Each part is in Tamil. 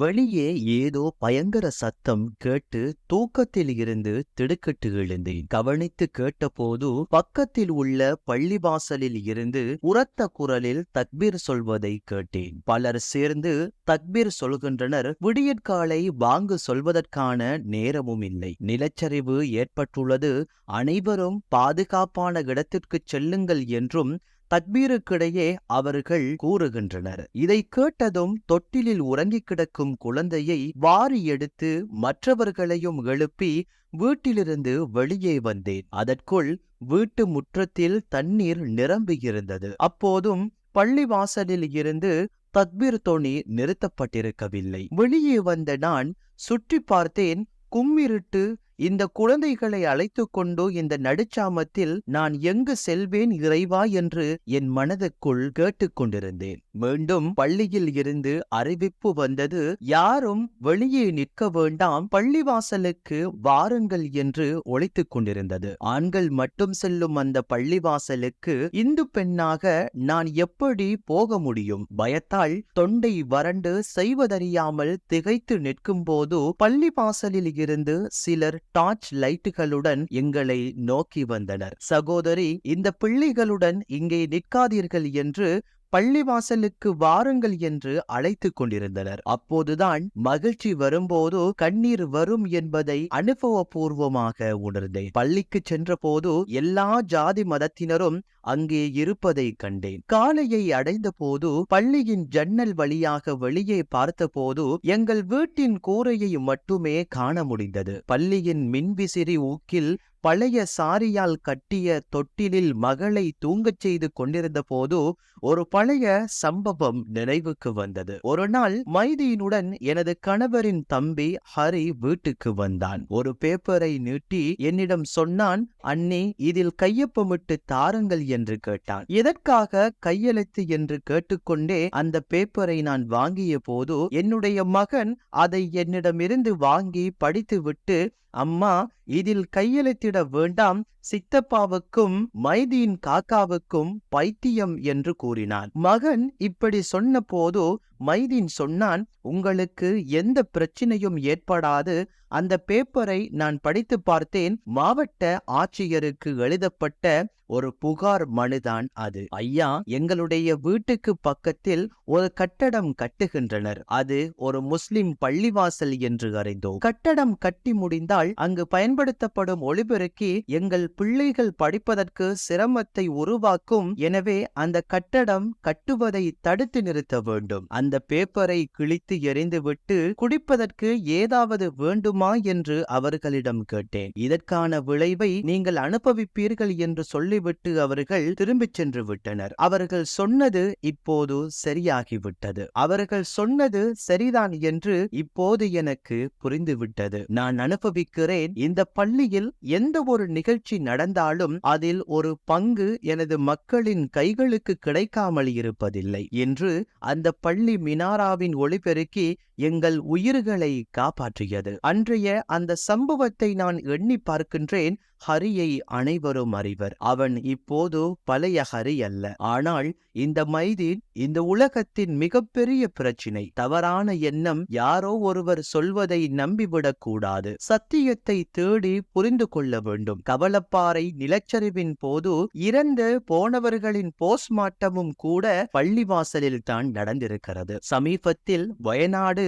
வெளியே ஏதோ பயங்கர சத்தம் கேட்டு தூக்கத்தில் இருந்து திடுக்கிட்டு எழுந்தேன். கவனித்து கேட்டபோது பக்கத்தில் உள்ள பள்ளிவாசலில் இருந்து உரத்த குரலில் தக்பீர் சொல்வதை கேட்டேன். பலர் சேர்ந்து தக்பீர் சொல்கின்றனர் விடியற்காலை வாங்கு சொல்வதற்கான நேரமும் இல்லை. நிலச்சரிவு ஏற்பட்டுள்ளது அனைவரும் பாதுகாப்பான இடத்திற்குச் செல்லுங்கள் என்றும் தத்பீருக்கிடையே அவர்கள் கூறுகின்றனர். இதை கேட்டதும் தொட்டிலில் உறங்கிக் கிடக்கும் குழந்தையை வாரி எடுத்து மற்றவர்களையும் எழுப்பி வீட்டிலிருந்து வெளியே வந்தேன். அதற்குள் வீட்டு முற்றத்தில் தண்ணீர் நிரம்பியிருந்தது. அப்போதும் பள்ளிவாசலில் இருந்து தத்பீர் தொனி நிறுத்தப்பட்டிருக்கவில்லை. வெளியே வந்த நான் சுற்றி பார்த்தேன். கும்மிருட்டு இந்த குழந்தைகளை அழைத்து கொண்டு இந்த நடுச்சாமத்தில் நான் எங்கு செல்வேன் இறைவா? என்று என் மனதுக்குள் கேட்டுக்கொண்டிருந்தேன் மீண்டும் பள்ளியில் இருந்து அறிவிப்பு வந்தது யாரும் வெளியே நிற்க வேண்டாம் பள்ளிவாசலுக்கு வாருங்கள் என்று ஒழித்துக் கொண்டிருந்தது. ஆண்கள் மட்டும் செல்லும் அந்த பள்ளிவாசலுக்கு இந்து பெண்ணாக நான் எப்படி போக முடியும்? பயத்தால் தொண்டை வறண்டு செய்வதறியாமல் திகைத்து நிற்கும் போது பள்ளிவாசலில் இருந்து சிலர் டார்ச் லைட்டுகளுடன் எங்களை நோக்கி வந்தனர். சகோதரி இந்த பிள்ளைகளுடன் இங்கே நிற்காதீர்கள் என்று பள்ளிவாசலுக்கு வாருங்கள் என்று அழைத்துக் கொண்டிருந்தனர். அப்போதுதான் மகிழ்ச்சி வரும்போது கண்ணீர் வரும் என்பதை அனுபவபூர்வமாக உணர்ந்தேன். பள்ளிக்கு சென்றபோது எல்லா ஜாதி மதத்தினரும் அங்கே இருப்பதை கண்டேன். காலையை அடைந்த போது பள்ளியின் ஜன்னல் வழியாக வெளியே பார்த்தபோது எங்கள் வீட்டின் கூரையை மட்டுமே காண முடிந்தது. பள்ளியின் மின்விசிறி ஊக்கில் பழைய சாரியால் கட்டிய தொட்டிலில் மகளை தூங்கச் செய்து கொண்டிருந்த போது ஒரு பழைய சம்பவம் நினைவுக்கு வந்தது. ஒரு நாள் மைதியினுடன் எனது கணவரின் தம்பி ஹரி வீட்டுக்கு வந்தான். ஒரு பேப்பரை நீட்டி என்னிடம் சொன்னான் அண்ணி இதில் கையொப்பமிட்டு தாருங்கள் என்று கேட்டான். எதற்காக கையெழுத்து என்று கேட்டுக்கொண்டே அந்த பேப்பரை நான் வாங்கிய போது என்னுடைய மகன் அதை என்னிடமிருந்து வாங்கி படித்துவிட்டு அம்மா இதில் கையெழுத்திட வேண்டாம். சித்தப்பாவுக்கும் மைதீன் காக்காவுக்கும் பைத்தியம் என்று கூறினான். மகன் இப்படி சொன்ன போது மைதீன் சொன்னான் உங்களுக்கு எந்த பிரச்சனையும் ஏற்படாது. அந்த பேப்பரை நான் படித்து பார்த்தேன். மாவட்ட ஆட்சியருக்கு எழுதப்பட்ட ஒரு புகார் மனுதான் அது. ஐயா எங்களுடைய வீட்டுக்கு பக்கத்தில் ஒரு கட்டடம் கட்டுகின்றனர். அது ஒரு முஸ்லிம் பள்ளிவாசல் என்று அறிந்தோம். கட்டடம் கட்டி முடிந்தால் அங்கு பயன்படுத்தப்படும் ஒளிபெருக்கி எங்கள் பிள்ளைகள் படிப்பதற்கு சிரமத்தை உருவாக்கும். எனவே அந்த கட்டடம் கட்டுவதை தடுத்து நிறுத்த வேண்டும். அந்த பேப்பரை கிழித்து எறிந்துவிட்டு குடிப்பதற்கு ஏதாவது வேண்டுமா என்று அவர்களிடம் கேட்டேன். இதற்கான விளைவை நீங்கள் அனுபவிப்பீர்கள் என்று சொல்லிவிட்டு அவர்கள் திரும்பிச் சென்று விட்டனர். அவர்கள் சொன்னது இப்போது சரியாகிவிட்டது. அவர்கள் சொன்னது சரிதான் என்று இப்போது எனக்கு புரிந்துவிட்டது. நான் அனுபவி அனுபவிக்கிறேன் இந்த பள்ளியில் எந்த ஒரு நிகழ்ச்சி நடந்தாலும் அதில் ஒரு பங்கு எனது மக்களின் கைகளுக்கு கிடைக்காமல் இருப்பதில்லை. என்று அந்த பள்ளி மினாராவின் ஒளிபெருக்கி எங்கள் உயிர்களை காப்பாற்றியது. அன்றைய அந்த சம்பவத்தை நான் எண்ணி பார்க்கின்றேன். ஹரியை அனைவரும் அறிவர். அவன் இப்போது பழைய ஹரி அல்ல. ஆனால் இந்த மைதீன் இந்த உலகத்தின் மிகப்பெரிய பிரச்சினை. தவறான எண்ணம் யாரோ ஒருவர் சொல்வதை நம்பிவிடக் கூடாது. சத்தியத்தை தேடி புரிந்து கொள்ள வேண்டும். கவலப்பாறை நிலச்சரிவின் போது இறந்து போனவர்களின் போஸ்ட்மார்ட்டமும் கூட பள்ளிவாசலில் தான் நடந்திருக்கிறது. சமீபத்தில் வயநாடு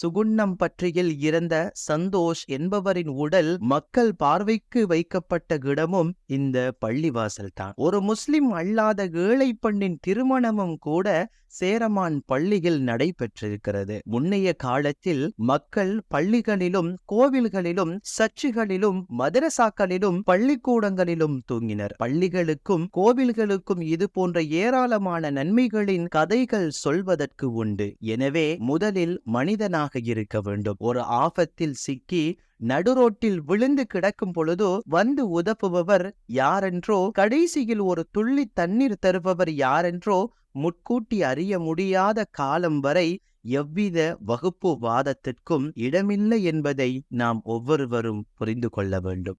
சுகுண்ணம் பற்றியில் இறந்த சந்தோஷ் என்பவரின் உடல் மக்கள் பார்வைக்கு வைக்கப்பட்ட இடமும் இந்த பள்ளிவாசல் தான் ஒரு முஸ்லிம் அல்லாத ஏழை பெண்ணின் திருமணமும் கூட சேரமான் பள்ளியில் நடைபெற்றிருக்கிறது. முன்னைய காலத்தில் மக்கள் பள்ளிகளிலும் கோவில்களிலும் சர்ச்சுகளிலும் மதரசாக்களிலும் பள்ளிக்கூடங்களிலும் தூங்கினர். பள்ளிகளுக்கும் கோவில்களுக்கும் இது போன்ற ஏராளமான நன்மைகளின் கதைகள் சொல்வதற்கு உண்டு. எனவே முதலில் மனிதனாக இருக்க வேண்டும். ஒரு ஆபத்தில் சிக்கி நடுரோட்டில் விழுந்து கிடக்கும் பொழுதோ வந்து உதப்புபவர் யாரென்றோ கடைசியில் ஒரு துள்ளி தண்ணீர் தருபவர் யாரென்றோ முட்கூட்டி அறிய முடியாத காலம் வரை எவ்வித வகுப்பு வாதத்திற்கும் இடமில்லை என்பதை நாம் ஒவ்வொருவரும் புரிந்து கொள்ள வேண்டும்.